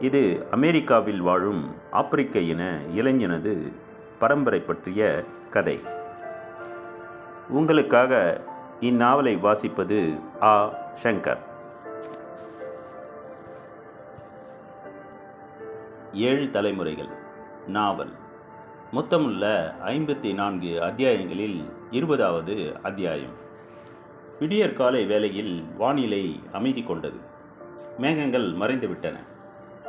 இது அமெரிக்காவில் வாழும் ஆப்பிரிக்க இன இளைஞனது பரம்பரை பற்றிய கதை. உங்களுக்காக இந்நாவலை வாசிப்பது ஆ. சங்கர். ஏழு தலைமுறைகள். நாவல். மொத்தமுள்ள ஐம்பத்தி நான்கு அத்தியாயங்களில் இருபதாவது அத்தியாயம். விடியற்காலை வேளையில் வானிலை அமைதி கொண்டது. மேகங்கள் மறைந்துவிட்டன.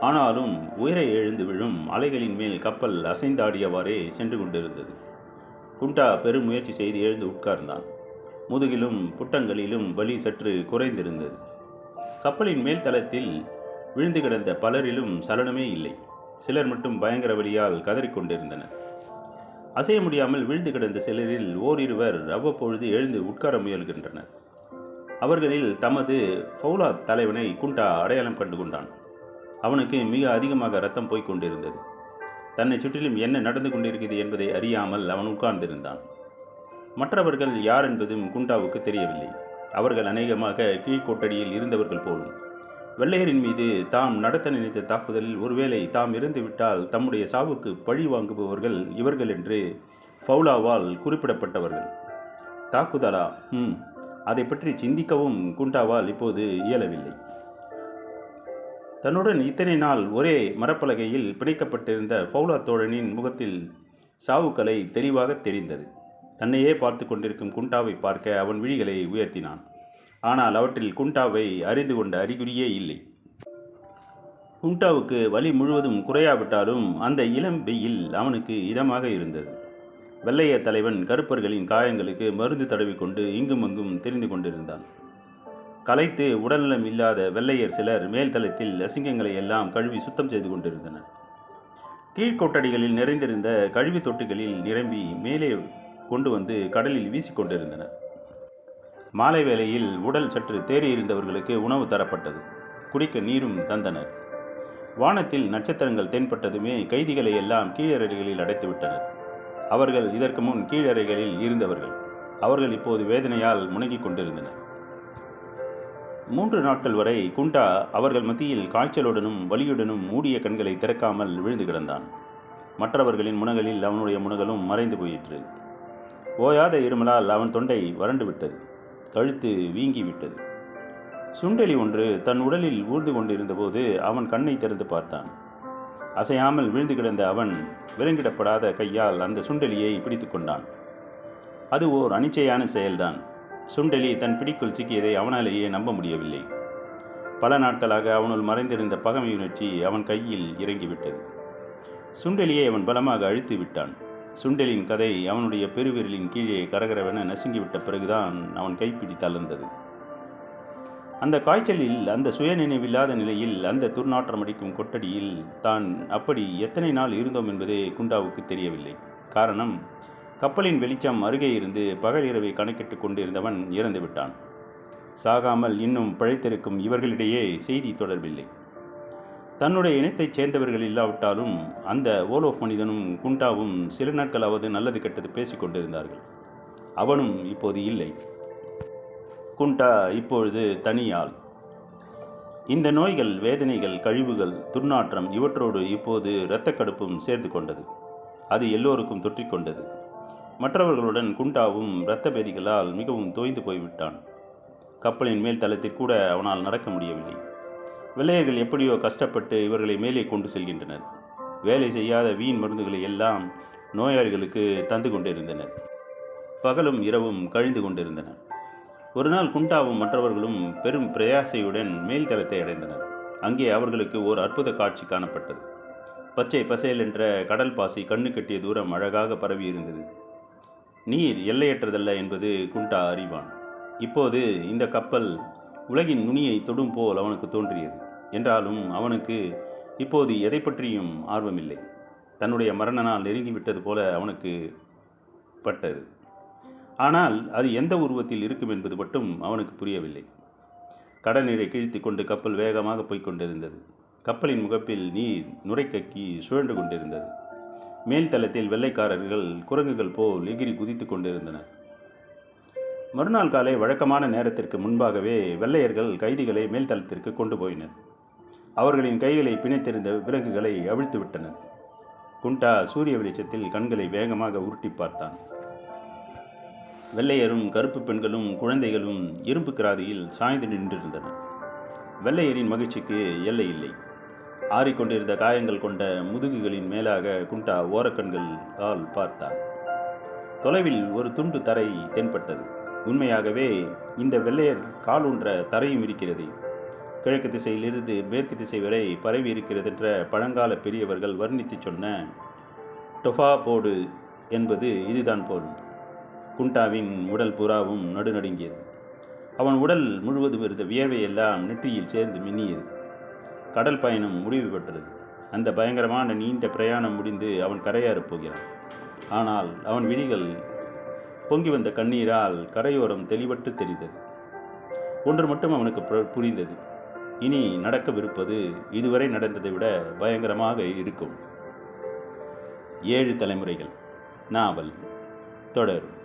ஆனாலும் உயர எழுந்து விழும் அலைகளின் மேல் கப்பல் அசைந்தாடியவாறே சென்று கொண்டிருந்தது. குண்டா பெரும் முயற்சி செய்து எழுந்து உட்கார்ந்தான். முதுகிலும் புட்டங்களிலும் வலி சற்று குறைந்திருந்தது. கப்பலின் மேல் தளத்தில் விழுந்து கிடந்த பலரிலும் சலனமே இல்லை. சிலர் மட்டும் பயங்கர வழியால் கதறிக்கொண்டிருந்தனர். அசைய முடியாமல் விழுந்து கிடந்த சிலரில் ஓரிருவர் அவ்வப்பொழுது எழுந்து உட்கார முயல்கின்றனர். அவர்களில் தமது ஃபௌலாத் தலைவனை குண்டா அடையாளம் கண்டு கொண்டான். அவனுக்கு மிக அதிகமாக ரத்தம் போய்க் கொண்டிருந்தது. தன்னை சுற்றிலும் என்ன நடந்து கொண்டிருக்கிறது என்பதை அறியாமல் அவன் உட்கார்ந்திருந்தான். மற்றவர்கள் யார் என்பதும் குண்டாவுக்கு தெரியவில்லை. அவர்கள் அநேகமாக கீழ்கொட்டடியில் இருந்தவர்கள் போலும் வெள்ளையரின் மீது தாம் நடத்த நினைத்த தாக்குதலில் ஒருவேளை தாம் இறந்துவிட்டால் தம்முடைய சாவுக்கு பழி வாங்குபவர்கள் இவர்கள் என்று ஃபவுலாவால் குறிப்பிடப்பட்டவர்கள். தாக்குதலா? ம் அதை பற்றி சிந்திக்கவும் குண்டாவால் இப்போது இயலவில்லை. தன்னுடன் இத்தனை நாள் ஒரே மரப்பலகையில் பிணைக்கப்பட்டிருந்த ஃபவுலா தோழனின் முகத்தில் சாவுக்கலை தெளிவாக தெரிந்தது. தன்னையே பார்த்து கொண்டிருக்கும் குண்டாவை பார்க்க அவன் விழிகளை உயர்த்தினான். ஆனால் அவற்றில் குண்டாவை அறிந்து கொண்ட அறிகுறியே இல்லை. குண்டாவுக்கு வலி முழுவதும் குறையாவிட்டாலும் அந்த இளம் வெயில் அவனுக்கு இதமாக இருந்தது. வெள்ளைய தலைவன் கருப்பர்களின் காயங்களுக்கு மருந்து தடவிக்கொண்டு இங்கும் அங்கும் தெரிந்து கொண்டிருந்தான். கலைத்து உடல்நலம் இல்லாத வெள்ளையர் சிலர் மேல்தளத்தில் அசிங்கங்களை எல்லாம் கழுவி சுத்தம் செய்து கொண்டிருந்தனர். கீழ்கொட்டடிகளில் நிறைந்திருந்த கழிவு தொட்டிகளில் நிரம்பி மேலே கொண்டு வந்து கடலில் வீசிக்கொண்டிருந்தனர் மாலை வேளையில் உடல் சற்று தேறியிருந்தவர்களுக்கு உணவு தரப்பட்டது. குடிக்க நீரும் தந்தனர். வானத்தில் நட்சத்திரங்கள் தென்பட்டதுமே கைதிகளை எல்லாம் கீழறைகளில் அடைத்துவிட்டனர் அவர்கள் இதற்கு முன் கீழறைகளில் இருந்தவர்கள். அவர்கள் இப்போது வேதனையால் முணங்கிக் கொண்டிருந்தனர். மூன்று நாட்கள் வரை குண்டா அவர்கள் மத்தியில் காய்ச்சலுடனும் வலியுடனும் மூடிய கண்களை திறக்காமல் விழுந்து கிடந்தான். மற்றவர்களின் முனகளில் அவனுடைய முனகலும் மறைந்து போயிற்று. ஓயாத இருமலால் அவன் தொண்டை வறண்டு விட்டது. கழுத்து வீங்கி விட்டது. சுண்டெலி ஒன்று தன் உடலில் ஊர்ந்து கொண்டிருந்தபோது அவன் கண்ணை திறந்து பார்த்தான். அசையாமல் விழுந்து கிடந்த அவன் விலங்கிடப்படாத கையால் அந்த சுண்டெலியை பிடித்து கொண்டான். அது ஓர் அனிச்சையான செயல்தான். சுண்டெலி தன் பிடிக்குள் சிக்கியதை அவனாலேயே நம்ப முடியவில்லை. பல நாட்களாக அவனுள் மறைந்திருந்த பகமை உணர்ச்சி அவன் கையில் இறங்கிவிட்டது. சுண்டெலியை அவன் பலமாக அழித்து விட்டான். சுண்டெலின் கதை அவனுடைய பெருவிரலின் கீழே கரகரவென நசுங்கிவிட்ட பிறகுதான் அவன் கைப்பிடி தளர்ந்தது. அந்த காய்ச்சலில் அந்த சுயநினைவில்லாத நிலையில் அந்த துர்நாற்றம் அடிக்கும் கொட்டடியில் தான் அப்படி எத்தனை நாள் இருந்தோம் என்பதே குண்டாவுக்கு தெரியவில்லை. காரணம் கப்பலின் வெளிச்சம் அருகே இருந்து பகல் இரவை கணக்கிட்டு கொண்டிருந்தவன் இறந்து விட்டான் சாகாமல் இன்னும் பிழைத்திருக்கும் இவர்களிடையே செய்தி தொடர்பில்லை. தன்னுடைய இனத்தைச் சேர்ந்தவர்கள் இல்லாவிட்டாலும் அந்த ஓலோஃப் மனிதனும் குண்டாவும் சில நாட்களாவது நல்லது கெட்டது பேசிக் கொண்டிருந்தார்கள். அவனும் இப்போது இல்லை. குண்டா இப்பொழுது தனியால் இந்த நோய்கள் வேதனைகள் கழிவுகள் துர்நாற்றம் இவற்றோடு இப்போது இரத்தக்கடுப்பும் சேர்ந்து கொண்டது. அது எல்லோருக்கும் தொற்றிக்கொண்டது மற்றவர்களுடன் குண்டாவும் இரத்த பேதிகளால் மிகவும் தோய்ந்து போய்விட்டான். கப்பலின் மேல் தளத்தில் கூட அவனால் நடக்க முடியவில்லை. வெள்ளையர்கள் எப்படியோ கஷ்டப்பட்டு இவர்களை மேலே கொண்டு செல்கின்றனர். வேலை செய்யாத வீண் மருந்துகளை எல்லாம் நோயாளிகளுக்கு தந்து கொண்டிருந்தனர். பகலும் இரவும் கழிந்து கொண்டிருந்தன. ஒரு நாள் குண்டாவும் மற்றவர்களும் பெரும் பிரயாசையுடன் மேல்தளத்தை அடைந்தனர். அங்கே அவர்களுக்கு ஓர் அற்புத காட்சி காணப்பட்டது. பச்சை பசேல் என்ற கடல் பாசி கண்ணு கட்டிய தூரம் அழகாக பரவி இருந்தது நீர் எல்லையற்றதல்ல என்பது குண்டா அறிவான். இப்போது இந்த கப்பல் உலகின் நுனியை தொடும் போல் அவனுக்கு தோன்றியது. என்றாலும் அவனுக்கு இப்போது எதை பற்றியும் ஆர்வமில்லை. தன்னுடைய மரண நாள் நெருங்கிவிட்டது போல அவனுக்கு பட்டது. ஆனால் அது எந்த உருவத்தில் இருக்கும் என்பது மட்டும் அவனுக்கு புரியவில்லை. கடல் நீரை கிழித்து கொண்டு கப்பல் வேகமாக போய்க் கொண்டிருந்தது. கப்பலின் முகப்பில் நீர் நுரைக்கக்கி சுழன்று கொண்டிருந்தது. மேல்தளத்தில் வெள்ளைக்காரர்கள் குரங்குகள் போல் எகிரி குதித்து கொண்டிருந்தனர். மறுநாள் காலை வழக்கமான நேரத்திற்கு முன்பாகவே வெள்ளையர்கள் கைதிகளை மேல்தளத்திற்கு கொண்டு போயினர். அவர்களின் கைகளை பிணைத்திருந்த விலங்குகளை அவிழ்த்து விட்டனர். குண்டா சூரிய வெளிச்சத்தில் கண்களை வேகமாக உருட்டி பார்த்தான். வெள்ளையரும் கருப்பு பெண்களும் குழந்தைகளும் இரும்பு கிராதியில் சாய்ந்து நின்றிருந்தனர். வெள்ளையரின் மகிழ்ச்சிக்கு எல்லை இல்லை. ஆறிக்கொண்டிருந்த காயங்கள் கொண்ட முதுகுகளின் மேலாக குண்டா ஓரக்கண்களால் பார்த்தான். தொலைவில் ஒரு துண்டு தரை தென்பட்டது. உண்மையாகவே இந்த வெள்ளையர் காலூன்ற தரையும் இருக்கிறது. கிழக்கு திசையிலிருந்து மேற்கு திசை வரை பரவி இருக்கிறதென்ற பழங்கால பெரியவர்கள் வர்ணித்து சொன்ன டொஃபா போடு என்பது இதுதான் போல். குண்டாவின் உடல் புறாவும் நடுநடுங்கியது. அவன் உடல் முழுவதும் இருந்த வியர்வையெல்லாம் நெற்றியில் சேர்ந்து மின்னியது. கடல் பயணம் முடிவு பெற்றது. அந்த பயங்கரமான நீண்ட பிரயாணம் முடிந்து அவன் கரையேறப் போகிறான். ஆனால் அவன் விழிகள் பொங்கி வந்த கண்ணீரால் கரையோரம் தெளிவற்று தெரிந்தது. ஒன்று மட்டும் அவனுக்கு புரிந்தது. இனி நடக்கவிருப்பது இதுவரை நடந்ததை விட பயங்கரமாக இருக்கும். ஏழு தலைமுறைகள். நாவல். தொடரும்